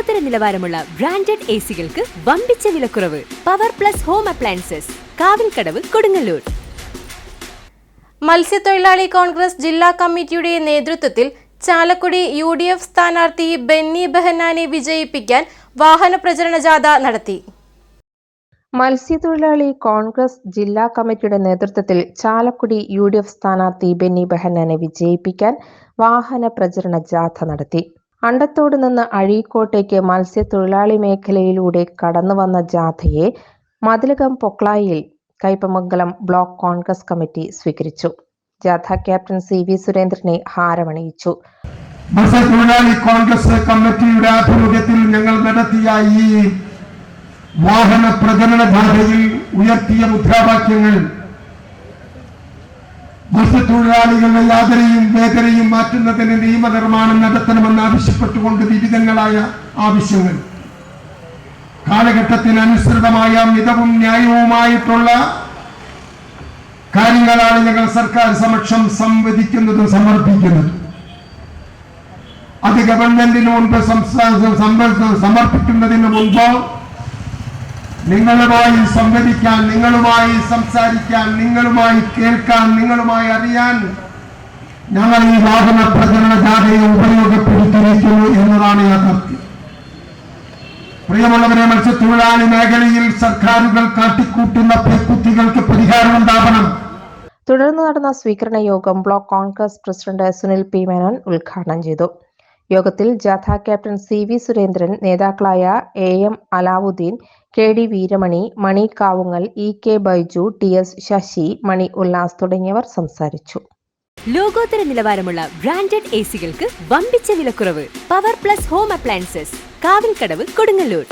ലോകോത്തര നിലവാരമുള്ള branded A സികൾക്ക് വമ്പിച്ച വിലക്കുറവ് power plus home appliances Kavilkadavu Kodungallur. മത്സ്യത്തൊഴിലാളി കോൺഗ്രസ് ജില്ലാ കമ്മിറ്റിയുടെ നേതൃത്വത്തിൽ ചാലക്കുടി യു ഡി എഫ് സ്ഥാനാർത്ഥി ബെന്നി ബെഹനാനെ വിജയിപ്പിക്കാൻ വാഹന പ്രചരണ ജാഥ നടത്തി. മത്സ്യത്തൊഴിലാളി കോൺഗ്രസ് ജില്ലാ കമ്മിറ്റിയുടെ നേതൃത്വത്തിൽ ചാലക്കുടി യു ഡി എഫ് സ്ഥാനാർത്ഥി ബെന്നി ബെഹനാനെ വിജയിപ്പിക്കാൻ വാഹന പ്രചരണ ജാഥ നടത്തി. അണ്ടത്തോട് നിന്ന് അഴീക്കോട്ടേക്ക് മത്സ്യത്തൊഴിലാളി മേഖലയിലൂടെ കടന്നു വന്ന ജാഥയെ മതിലകം പൊക്ലായിൽ കൈപ്പമംഗലം ബ്ലോക്ക് കോൺഗ്രസ് കമ്മിറ്റി സ്വീകരിച്ചു. ജാഥ ക്യാപ്റ്റൻ സി വി സുരേന്ദ്രനെ ഹാരമണിയിച്ചു. മത്സ്യത്തൊഴിലാളി കോൺഗ്രസ് കമ്മിറ്റിയുടെ ആഭിമുഖ്യത്തിൽ ഞങ്ങൾ നടത്തിയ ഈ വാഹന പ്രചരണ ജാഥയിൽ ഉയർത്തിയ മുദ്രാവാക്യങ്ങൾ മത്സ്യത്തൊഴിലാളികളുടെ യാതനയും വേദനയും മാറ്റുന്നതിന് നിയമനിർമ്മാണം നടത്തണമെന്ന് ആവശ്യപ്പെട്ടുകൊണ്ട് വിവിധങ്ങളായ ആവശ്യങ്ങൾ. കാലഘട്ടത്തിനനുസൃതമായ മിതവും ന്യായവുമായിട്ടുള്ള കാര്യങ്ങളാണ് ഞങ്ങൾ സർക്കാർ സമക്ഷം സംവദിക്കുന്നതും സമർപ്പിക്കുന്നതും. അത് ഗവൺമെന്റിന് മുൻപ് സംസ്ഥാന സമ- സമർപ്പിക്കുന്നതിന് മുൻപ് നിങ്ങളുമായി സംവദിക്കാൻ നിങ്ങളുമായി സംസാരിക്കാൻ നിങ്ങളുമായി കേൾക്കാൻ നിങ്ങളുമായി അറിയാൻ ഞങ്ങൾ ഈ വാഹന പ്രചരണ ജാഥയെ ഉപയോഗപ്പെടുത്തിയിരിക്കുന്നു എന്നതാണ് യാഥാർത്ഥ്യം. പ്രിയമുള്ളവരെ മത്സ്യത്തൊഴിലാളി മേഖലയിൽ സർക്കാരുകൾ കാട്ടിക്കൂട്ടുന്ന പ്രകൃതികൾക്ക് പരിഹാരം ഉണ്ടാവണം. തുടർന്ന് നടന്ന സ്വീകരണ യോഗം block Congress president Sunil P Menon ഉദ്ഘാടനം ചെയ്തു. യോഗത്തിൽ ജാഥ ക്യാപ്റ്റൻ സി വി സുരേന്ദ്രൻ നേതാക്കളായ A M Alavudheen K D Veeramani Mani Kavungal E K Baiju T S Sasi Mani Ullas തുടങ്ങിയവർ സംസാരിച്ചു. ലോകോത്തര നിലവാരമുള്ള ബ്രാൻഡഡ് എ സികൾക്ക് വമ്പിച്ച വിലക്കുറവ്. Power plus home appliances Kavilkadavu Kodungallur.